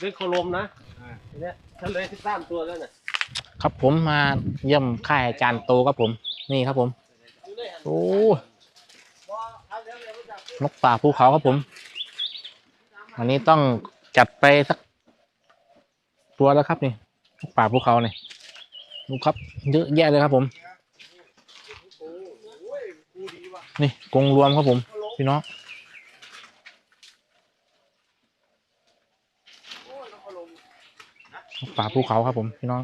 เรื่องโคลมนะเนี่ยทะเลที่สามตัวแล้วน่ะครับผมมาเยี่ยมค่ายอาจารย์โตครับผม นี่ครับผม โอ้นกป่าภูเขาครับผมวันนี้ต้องจัดไปสัก ตัวแล้วครับนี่นกป่าภูเขาเนี่ยดูครับ เยอะแยะเลยครับผม นี่กรงรวมครับผม พี่น้องนก ป่าภูเขาครับผมพี่น้อง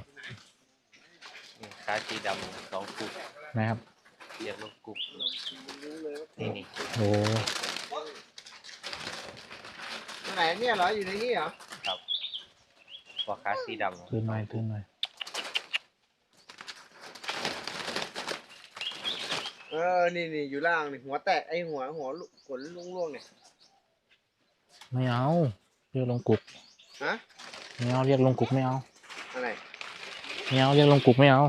ขาสีดำสองกุกนะครับเรียกลูกกุกนี่นี่โอ้ตัวไหนเนี่ยเหรออยู่ในนี้เหรอพวกขาสีดำขึ้นหน่อยขึ้นหน่อยเออนี่นี่อยู่ล่างนี่หัวแตกไอหัวหัวลูกขนลุงล่วงๆเนี่ยไม่เอาเรียกลงกุกฮะ ไม่เอาเรียกลงกุกไม่เอาอะไรไม่เอาเรียกลงกุกไม่เอา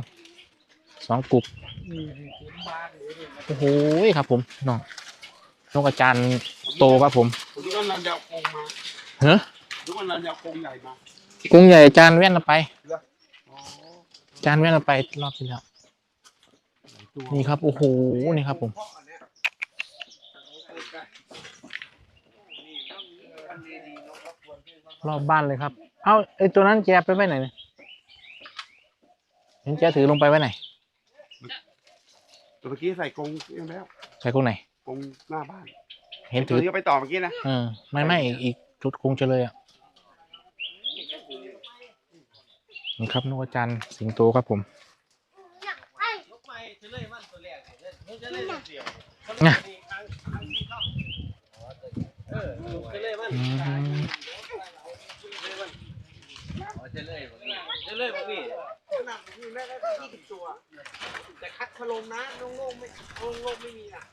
สองกุกโอ้โหครับ ผมน้องนกอาจารย์โตครับผมทุกวันนั้นจะเอากรงมาเฮ้ยทุกวันนั้นจะเอากรงใหญ่มากุ้งใหญ่อาจารย์แว่นเอาไปอาจารย์แว่นเอาไปรอบที่แล้วนี่ครับโอ้โหนี่ครับ ผมรอบบ้านเลยครับ เอ้าไอตัวนั้นแกไปไว้ไหนเนี่ยเห็นแกถือลงไปไว้ไหนตัวเมื่อกี้ใส่กรงเองแล้วใส่กรงไหนกรงหน้าบ้าน เห็นตัถืวอที่เอาไปต่อเมื่อกี้นะเออไม่ไม่อีกอีกชุดคงจะเลยอะนี่ครับนกอาจารย์สิงโตครับผมนกไม้ทะ เลพวกนี้ขนาดนี้แม่ได้ยี่สิบตัว แต่คัดพะโลมนะโล่งๆไม่โล่งๆไม่มีอะ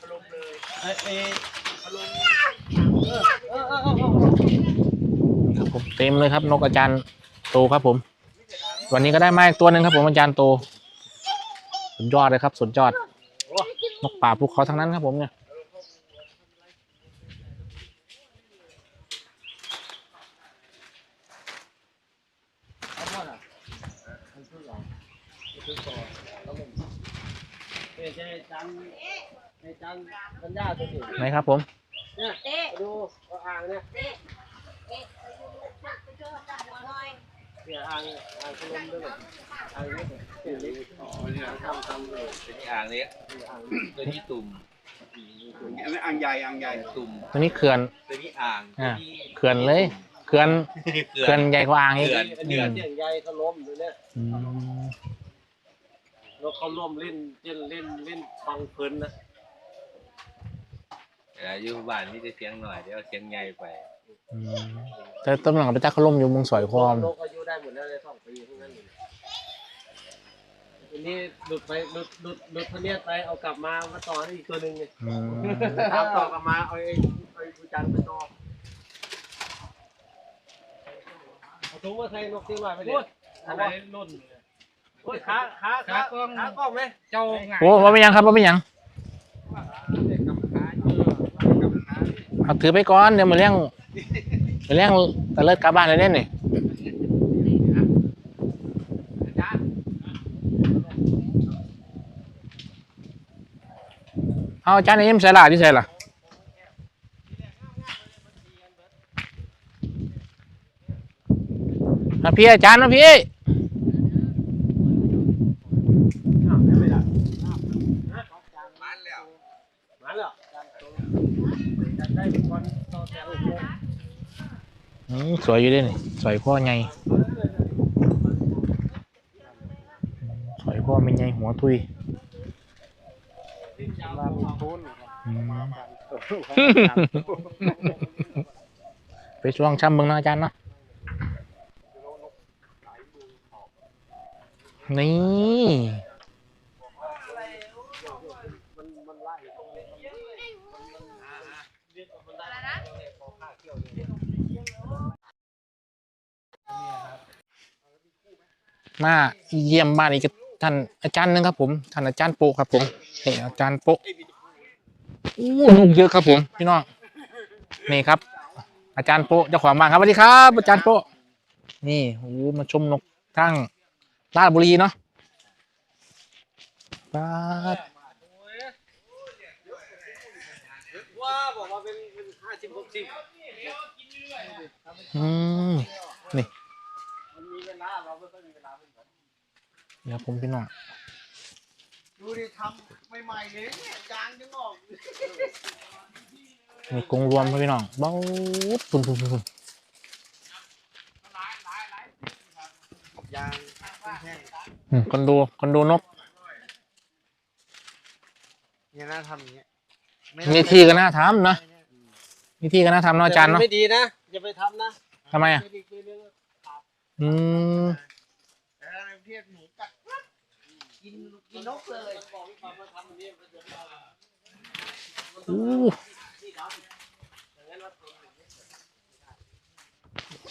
พะโลมเลยไอ้ไอ้พะโลมเออเออเออเออครับผมเต็มเลยครับ นกอาจารย์โตครับผม วันนี้ก็ได้มาอีกตัวหนึ่งครับผมอาจารย์โตสุดยอดเลยครับสุดยอดนกป่าภูเขาทั้งนั้นครับผมเนี่ย ไอ้จันไอ้จันปัญญาตัวนี้ไหนครับผม เนี่ยดูเอาอ่างเนี่ยเนี่ยอ่างอ่างขนมด้วยเนี่ยอ่างนี้เนี่ยเป็นเล็กอ๋อเนี่ยทำทำเลยตัวนี้อ่างนี้อ่างตัวนี้ตุ่มอันนี้อ่างใหญ่อ่างใหญ่ตุ่มตัวนี้เขื่อนตัวนี้อ่างตัวนี้เขื่อนเลย เขื่อนเขื่อเขื่อนนใหญ่กว่าอ่างอีกเขื่อนอันนี้เสียงใหญ่เขาล้มอยู่เนี่ย อืม แล้วเขาร่วมเล่นเล่นเล่นเล่นฟังเพลินนะเวลาอยู่บ้านนี่จะเสียงหน่อยเดี๋ยวเสียงใหญ่ไปอืมแต่ตำแหน่งพระเจ้าเขาล่มอยู่เมึงสอยคอมโลกอายุได้หมดแล้วเลยสองปีทั้งนั้นเลยอันนี้หลุดไปหลุดหลุดหลุดพะเนียดไปเอากลับมามาต่อให้อีกตัวหนึ่งเนี่ยอืมตามต่อกลับมาเอาไอ้ไอ้กูจันไปต่อเอาถุงมาใส่นกที่ว่าไปเลยอันไหนล่นโอ้ยขาขาขาขากล้องไหมเจ้าโอ้ว่าไม่ยังครับว่าไม่ยังเอาถือไปก่อนเดี๋ยวมาเลี้ยงมาเลี้ยงตะเลิดกลับบ้านเลยเด่นนี่เอาอาจารย์ไอ้ยิ้มใส่ละที่ใส่ละมาพี่อาจารย์มาพี่ มาแล้วจัน ได้เป็นคนต่อแถวอีกเลยอืมสวยอยู่เด้วยนี่สวยข้อไงสวยข้อไม่ไงหัวทุยมามีทุนอืมไปช่วงช่ำเมืองนะอาจารย์เนาะนี่มันไล่ตรงนี้มันมันเรียกว่ามันได้พอข้าเกี่ยวเลย มาเยี่ยมบ้านอีกท่านอาจารย์หนึงครับผมท่านอาจารย์โปะครับผมนี่อาจารย์โปะอู้นกเยอะครับผมพี่น้องนี่ครับ อาจารย์โปะเจ้าของบ้านครับสวัสดีครับ อาจารย์โปะนี่โอ้โหมาชมนกทั้งราชบุรีเนาะปาดว่าบอกว่าเป็นเป็นห้าสิบหกสิบอืมมันมีเวลาเราไม่ค่อยมีเวลา เหมือนกันเดี๋ยวผมพี่น้องดูดิทำใหม่ๆเลยเนี่ยยางยังออกมีกรงรวมครับพี่น้องเบ้าปุ่นปุ่นปุ่นปุ่นยางแห้งอืมคนดูคนดูนกเนี่ยน่าทำอย่างเงี้ยไม่มีที่ก็น่าทำนะมีที่ก็น่าทำเนาะอาจารย์แต่มัเนาะไม่ดีนะอย่าไปทำนะทำไมอะไม่ดีไม่ดีอืม เออเทียบหนูกัด กินกินนกเลยบอกให้ความมาทำอันนี้มันจะไม่ได้อู้อย่างนั้นเรา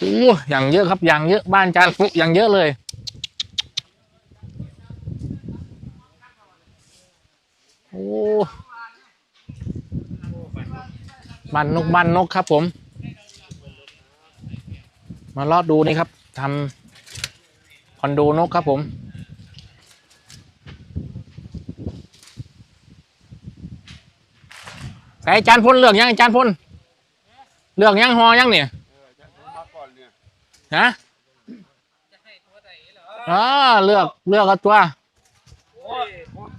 อู้อย่างเยอะครับอย่างเยอะบ้านจารย์ปุ๊อย่างเยอะเลยโอ้บ้านนกบ้านนกครับผม มาลอดดูนี่ครับทำคอนโดนกครับผม ใส่อาจารย์พลเลือกยังอาจารย์พลเลือกยังหอยังเนี่ยเออจะมาก่อนเนี่ยฮะอ่าเลือกเลือกเอาตัวโอ้ย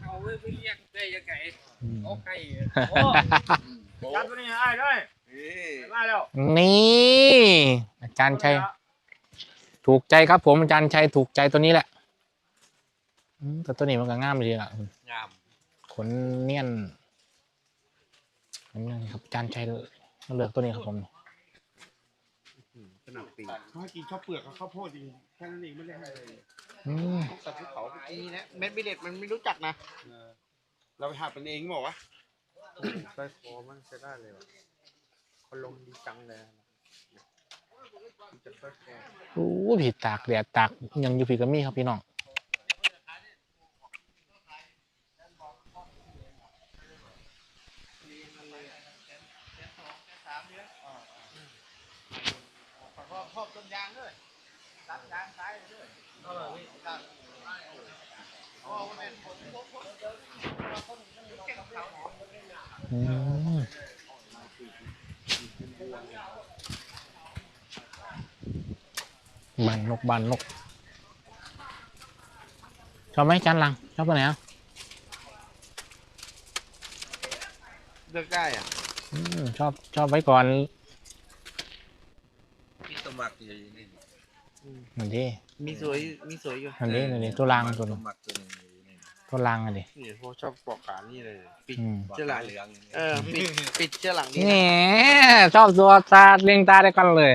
เอาไว้ไม่เรียกได้ยังไงโอ้ใครยัดตัวนี่อาจารย์ชัยถูกใจครับผมอาจารย์ชัยถูกใจตัวนี้แหละแต่ตัวนี้มันก็ง่ามดีอะงามขนเนียน นเนียนครับอาจารย์ชัยเลือกตัวนี้ครับผมสนับปีเขาให้กินข้าวเปลือกกับข้าวโพดจริงแค่นั้นเองไม่ได้ให้อะไรเลยอืมนกสัตว์ภูเขาเมื่อกี้นะเม็ดบิเลตมันไม่รู้จักนะเออเราไปหาเป็นเองบอกว่าใส่คอมันใช้ได้เลยคนลงดีจังเลยจะใส่คอโอ้ผิดตากแดดตากยังอยู่ผีกระมี่ครับพี่น้อง ครอบครอบ ต้นยางด้วยตัดยางซ้ายด้วยตัดโอ๋อวันนี้ผมผมผมอืมบานนกบานนกชอบไหมจานลังชอบตัวไหนอะเลือกได้อะชอบชอบไว้ก่อน มีสมัครอยู่นี่นั่นดิมีสวยมีสวยอยู่นั่นดินั่นดิตัวรางตัวสนึงมัครตัวหนึงอยู่นี่ตัวรางอะดินี่พวกชอบปอกขานี่เลยปิดอืมเจ้าหลังเหลืองเออปิดปิดเจ้าหลังนี่นี่ชอบตัวตาเลียงตาได้กันเลย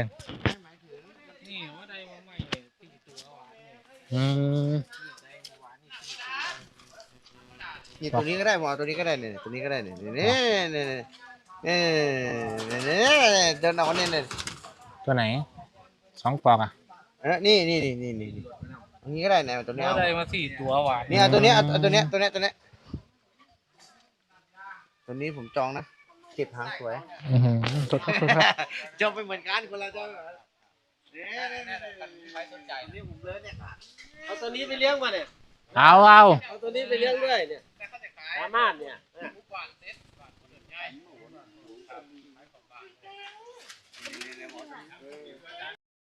นี่ว่าได้มาใหม่เลยตีตัวหวานเนี่ยอืมนี่ตัวนี้ก็ได้หมอตัวนี้ก็ได้เนี่ยตัวนี้ก็ได้เนี่ยเนี่ยเนี่ยเนี่ยเนี่ยเนี่ยเนี่ยเดินออกเนี่ยเนี่ยตัวไหน สองฟองอะนี่นี่นี่นี่นี่นี่อันนี้ก็ได้นะตัวเนี้ยเอาได้มาสี่ตัววานนี่ยเอตัวเนี้ยตัวเนี้ยตัวเนี้ยตัวเนี้ยตัวนี้ผมจองนะเก็บหางสวยจอหือสดจบไปเหมือนกันคนละจบเนี่ยใครสนใจนี่ผมเลยเนี่ยเอาตัวนี้ไปเลี้ยงมาเนี่ยเอาเอาเอาตัวนี้ไปเลี้ยงด้วยเนี่ยสามารถเนี่ย